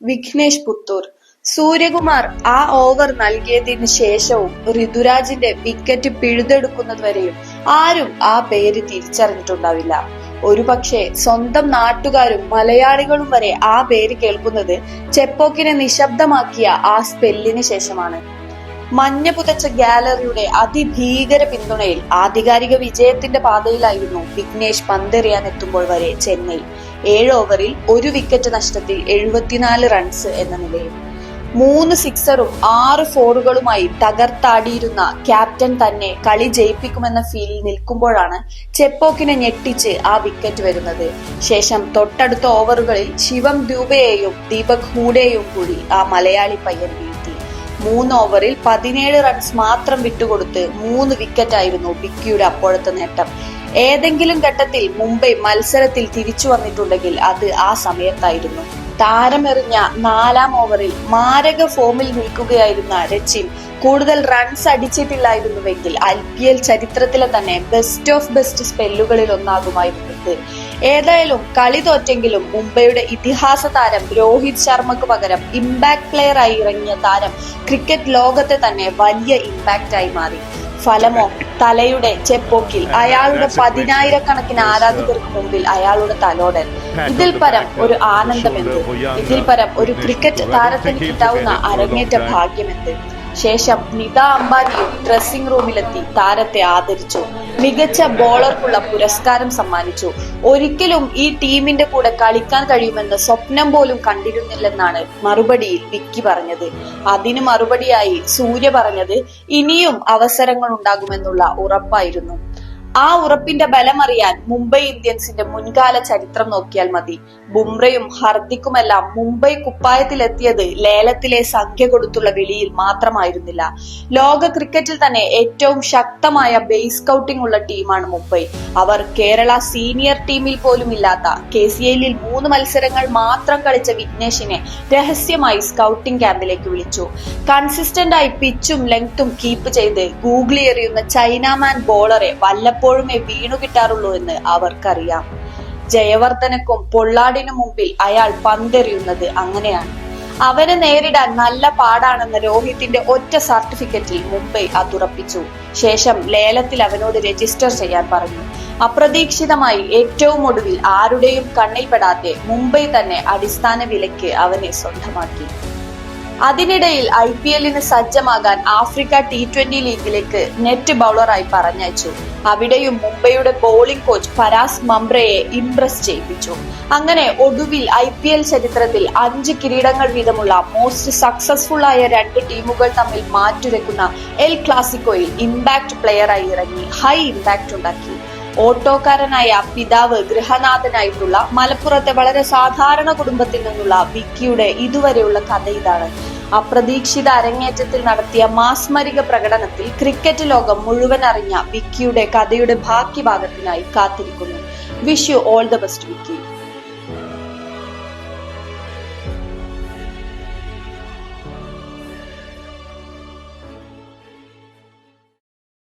വിഘ്നേഷ് പുത്തൂർ. സൂര്യകുമാർ ആ ഓവർ നൽകിയതിന് ശേഷവും ഋതുരാജിന്റെ വിക്കറ്റ് പിഴുതെടുക്കുന്നതുവരെയും ആരും ആ പേര് തിരിച്ചറിഞ്ഞിട്ടുണ്ടാവില്ല. ഒരുപക്ഷെ സ്വന്തം നാട്ടുകാരും മലയാളികളും വരെ ആ പേര് കേൾക്കുന്നത് ചെപ്പോക്കിനെ നിശബ്ദമാക്കിയ ആ സ്പെല്ലിന് ശേഷമാണ്. മഞ്ഞ പുതച്ച ഗാലറിയുടെ അതിഭീകര പിന്തുണയിൽ ആധികാരിക വിജയത്തിന്റെ പാതയിലായിരുന്നു വിഘ്നേഷ് പന്തെറിയാൻ എത്തുമ്പോൾ വരെ ചെന്നൈ. ഏഴ് ഓവറിൽ ഒരു വിക്കറ്റ് നഷ്ടത്തിൽ എഴുപത്തിനാല് റൺസ് എന്ന നിലയിൽ. മൂന്ന് സിക്സറും ആറ് ഫോറുകളുമായി തകർത്താടിയിരുന്ന ക്യാപ്റ്റൻ തന്നെ കളി ജയിപ്പിക്കുമെന്ന ഫീലിൽ നിൽക്കുമ്പോഴാണ് ചെപ്പോക്കിനെ ഞെട്ടിച്ച് ആ വിക്കറ്റ് വരുന്നത്. ശേഷം തൊട്ടടുത്ത ഓവറുകളിൽ ശിവം ദൂബയെയും ദീപക് ഹൂഡയെയും കൂടി ആ മലയാളി പയ്യൻ വീഴ്ത്തി. മൂന്ന് ഓവറിൽ പതിനേഴ് റൺസ് മാത്രം വിട്ടുകൊടുത്ത് മൂന്ന് വിക്കറ്റായിരുന്നു വിക്കിയുടെ അപ്പോഴത്തെ നേട്ടം. ഏതെങ്കിലും ഘട്ടത്തിൽ മുംബൈ മത്സരത്തിൽ തിരിച്ചു വന്നിട്ടുണ്ടെങ്കിൽ അത് ആ സമയത്തായിരുന്നു. താരമെറിഞ്ഞ നാലാം ഓവറിൽ മാരക ഫോമിൽ നിൽക്കുകയായിരുന്ന രച്ചിൻ കൂടുതൽ റൺസ് അടിച്ചിട്ടില്ലായിരുന്നുവെങ്കിൽ ഐ പി എൽ ചരിത്രത്തിലെ തന്നെ ബെസ്റ്റ് ഓഫ് ബെസ്റ്റ് സ്പെല്ലുകളിൽ ഒന്നാകുമായിരുന്നു ഇത് ഏതായാലും കളി തോറ്റെങ്കിലും മുംബൈയുടെ ഇതിഹാസ താരം രോഹിത് ശർമ്മക്ക് പകരം ഇമ്പാക്ട് പ്ലെയർ ആയി ഇറങ്ങിയ താരം ക്രിക്കറ്റ് ലോകത്തെ തന്നെ വലിയ ഇമ്പാക്റ്റ് ആയി മാറി. ഫലമോ തലയുടെ ചെപ്പോക്കിൽ അയാളുടെ പതിനായിരക്കണക്കിന് ആരാധകർക്ക് മുമ്പിൽ അയാളുടെ തലോടൻ. ഇതിൽ പരം ഒരു ആനന്ദമെന്ത്? ഇതിൽ പരം ഒരു ക്രിക്കറ്റ് താരത്തിന് കിട്ടാവുന്ന അരങ്ങേറ്റ ഭാഗ്യമെന്ത്? ശേഷം നിത അംബാനിയും ഡ്രസ്സിംഗ് റൂമിലെത്തി താരത്തെ ആദരിച്ചു. മികച്ച ബോളർക്കുള്ള പുരസ്കാരം സമ്മാനിച്ചു. ഒരിക്കലും ഈ ടീമിന്റെ കൂടെ കളിക്കാൻ കഴിയുമെന്ന് സ്വപ്നം പോലും കണ്ടിരുന്നില്ലെന്നാണ് മറുപടിയിൽ വിക്കി പറഞ്ഞത്. അതിന് മറുപടിയായി സൂര്യ പറഞ്ഞത് ഇനിയും അവസരങ്ങൾ ഉണ്ടാകുമെന്നുള്ള ഉറപ്പായിരുന്നു. ആ ഉറപ്പിന്റെ ബലമറിയാൻ മുംബൈ ഇന്ത്യൻസിന്റെ മുൻകാല ചരിത്രം നോക്കിയാൽ മതി. ബുംറയും ഹർദിക്കുമെല്ലാം മുംബൈ കുപ്പായത്തിലെത്തിയത് ലേലത്തിലെ സംഖ്യ കൊടുത്തുള്ള വിളിയിൽ മാത്രമായിരുന്നില്ല. ലോക ക്രിക്കറ്റിൽ തന്നെ ഏറ്റവും ശക്തമായ ബേസ് സ്കൗട്ടിംഗ് ഉള്ള ടീമാണ് മുംബൈ. അവർ കേരള സീനിയർ ടീമിൽ പോലും ഇല്ലാത്ത കെ സി എല്ലിൽ മൂന്ന് മത്സരങ്ങൾ മാത്രം കളിച്ച വിഘ്നേഷിനെ രഹസ്യമായി സ്കൗട്ടിംഗ് ക്യാമ്പിലേക്ക് വിളിച്ചു. കൺസിസ്റ്റന്റ് ആയി പിച്ചും ലെങ്ത്തും കീപ്പ് ചെയ്ത് ഗൂഗിളി എറിയുന്ന ചൈനാമാൻ ബോളറെ വല്ലപ്പോഴുമേ വീണു കിട്ടാറുള്ളൂ എന്ന് അവർക്കറിയാം. ജയവർദ്ധനക്കും പൊള്ളാടിനു മുമ്പിൽ അയാൾ പന്തെറിയുന്നത് അങ്ങനെയാണ്. അവനെ നേരിടാൻ നല്ല പാടാണെന്ന് രോഹിത്തിന്റെ ഒറ്റ സർട്ടിഫിക്കറ്റിൽ മുംബൈ അതുറപ്പിച്ചു. ശേഷം ലേലത്തിൽ അവനോട് രജിസ്റ്റർ ചെയ്യാൻ പറഞ്ഞു. അപ്രതീക്ഷിതമായി ഏറ്റവും ഒടുവിൽ ആരുടെയും കണ്ണിൽപ്പെടാതെ മുംബൈ തന്നെ അടിസ്ഥാന വിലയ്ക്ക് അവനെ സ്വന്തമാക്കി. അതിനിടയിൽ ഐ പി എല്ലിന് സജ്ജമാകാൻ ആഫ്രിക്ക ടി ട്വന്റി ലീഗിലേക്ക് നെറ്റ് ബൗളറായി പറഞ്ഞയച്ചു. അവിടെയും മുംബൈയുടെ ബോളിംഗ് കോച്ച് പരാസ് മംബ്രയെ ഇംപ്രസ് ചെയ്യിപ്പിച്ചു. അങ്ങനെ ഒടുവിൽ ഐ പി എൽ ചരിത്രത്തിൽ അഞ്ച് കിരീടങ്ങൾ വീതമുള്ള മോസ്റ്റ് സക്സസ്ഫുൾ ആയ രണ്ട് ടീമുകൾ തമ്മിൽ മാറ്റുരക്കുന്ന എൽ ക്ലാസിക്കോയിൽ ഇമ്പാക്ട് പ്ലെയറായി ഇറങ്ങി. ഹൈ ഇമ്പാക്ട് ഉണ്ടാക്കി. ഓട്ടോക്കാരനായ പിതാവ് ഗൃഹനാഥനായിട്ടുള്ള മലപ്പുറത്തെ വളരെ സാധാരണ കുടുംബത്തിൽ നിന്നുള്ള വിക്കിയുടെ ഇതുവരെയുള്ള കഥ ഇതാണ്. അപ്രതീക്ഷിത അരങ്ങേറ്റത്തിൽ നടത്തിയ മാസ്മരിക പ്രകടനത്തിൽ ക്രിക്കറ്റ് ലോകം മുഴുവൻ അറിഞ്ഞ വിക്കിയുടെ കഥയുടെ ബാക്കി ഭാഗത്തിനായി കാത്തിരിക്കുന്നു. Wish you all the best Vicky.